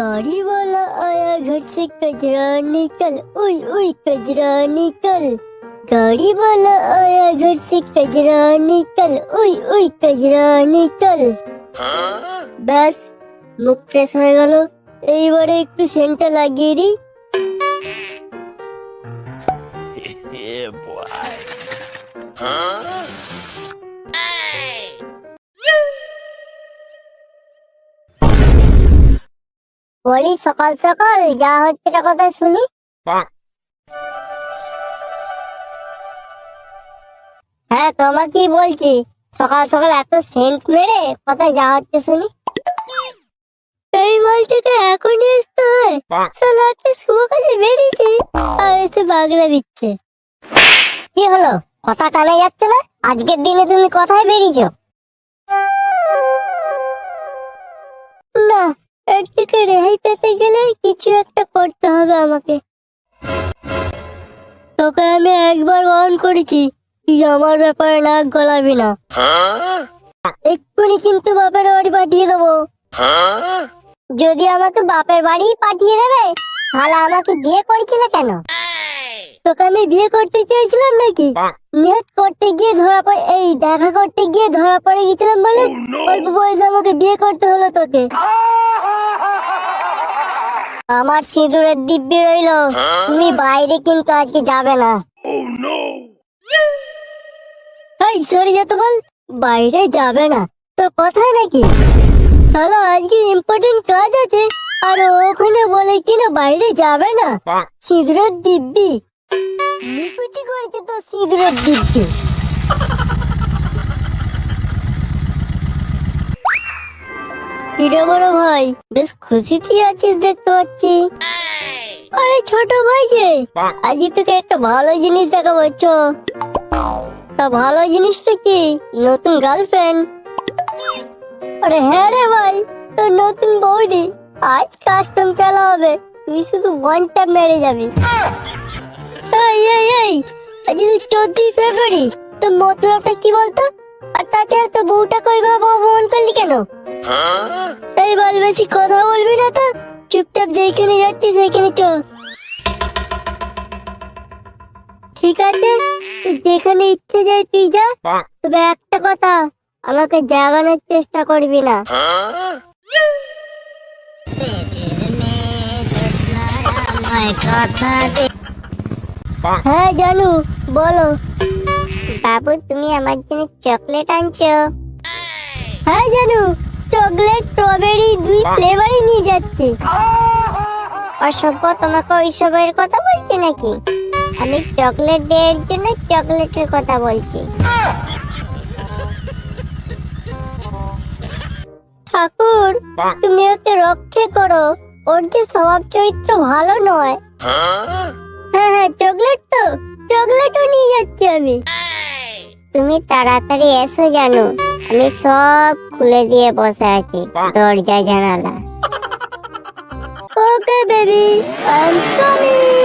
गाड़ी वाला आया घर से कचरा निकल उई उई कचरा निकल गाड़ी वाला आया घर से कचरा निकल उई उई कचरा निकल ব্যাস মুখ ফ্রেশ হয়ে গেল এইবারে একটু সেন্টটা লাগিয়ে দিই yeah, boy. বলি সকাল সকাল যা হচ্ছে এটা কথা শুনি. হ্যাঁ তোমাকেই বলছি সকাল সকাল এত সেন্ট মেরে কোথায় যা হচ্ছে শুনি। এই মালটাকে এখনই আসতে হয়। একটা শুভ কাজে বেরিয়েছে আর এসে বাগড়া দিচ্ছে। কি হলো? কথা কানে যাচ্ছে না? আজকের দিনে তুমি কোথায় বেরিয়েছো? থেকে রেহাই পেতে গেলে কিছু একটা করতে হবে আমাকে। তোকে আমি একবার বারণ করেছি তুই আমার ব্যাপারে নাক গলাবি না। এক্ষুনি কিন্তু বাপের বাড়ি পাঠিয়ে দেবো। যদি আমাকে বাপের বাড়ি পাঠিয়ে দেবে তাহলে আমাকে বিয়ে করেছিলে কেন? তোকে আমি বিয়ে করতে চেয়েছিলাম নাকি. নিয়ত করতে গিয়ে ধরা পড়ে এই দেখা করতে গিয়ে ধরা পড়ে গেছিলাম বলে অল্প বয়সে আমাকে বিয়ে করতে হলো তোকে। আমার সিঁদুরের দিব্যি রইল। তুমি বাইরে কিন্তু আজকে যাবে না। Oh! এই সরে যেতে বল বাইরে যাবে না। তোর কথাই নাকি? সালা আজকে ইম্পর্টেন্ট কাজ আছে। আর ওখানে বলে কিনা বাইরে যাবে না. সিঁদুরের দিব্যি। নিকুচি করেছে তো সিঁদুরের দিব্যি। কিরে বড় ভাই বেশ খুশিতেই আছিস দেখতে পাচ্ছি। আরে ছোট ভাই যে. আজকে তোকে একটা ভালো জিনিস দেখাবো চ। তা ভালো জিনিসটা কি? নতুন গার্লফ্রেন্ড আরে হ্যাঁ রে ভাই তোর নতুন বৌদি। আজ কাস্টম খেলা হবে। তুই শুধু ওয়ান ট্যাপ মেরে যাবি। এই এই এই আজ তো চোদ্দই ফেব্রুয়ারি তোর মতলবটা কি বলতো? আর তাছাড়া তো বউটা কইভাবে অপমান করলি কেন? এই বল বেশি কথা বলবি না তো। চুপচাপ যেখানে যাচ্ছিস সেইখানে চ ঠিক আছে? যেখানে ইচ্ছে যায় তুই যা। তবে একটা কথা আমাকে জাগানোর চেষ্টা করবি না। হ্যাঁ জানু বলো। বাবু তুমি আমার জন্য চকলেট আনছো। হ্যাঁ জানু চকলেট স্ট্রবেরি দুই ফ্লেভারই নিয়ে যাচ্ছি। অসভ্য তোমাকে ওইসবের কথা বলছি নাকি? আমি চকলেট ডে এর জন্য চকলেটের কথা বলছি। ঠাকুর তুমি ওকে রক্ষে করো। ওর যে স্বভাব চরিত্র ভালো নয়। হ্যাঁ হ্যাঁ চকলেট তো চকলেটও নিয়ে যাচ্ছি আমি। তুমি তাড়াতাড়ি এসো জানো। আমি সব খুলে দিয়ে বসে আছি, দরজা জানালা। Okay baby I am coming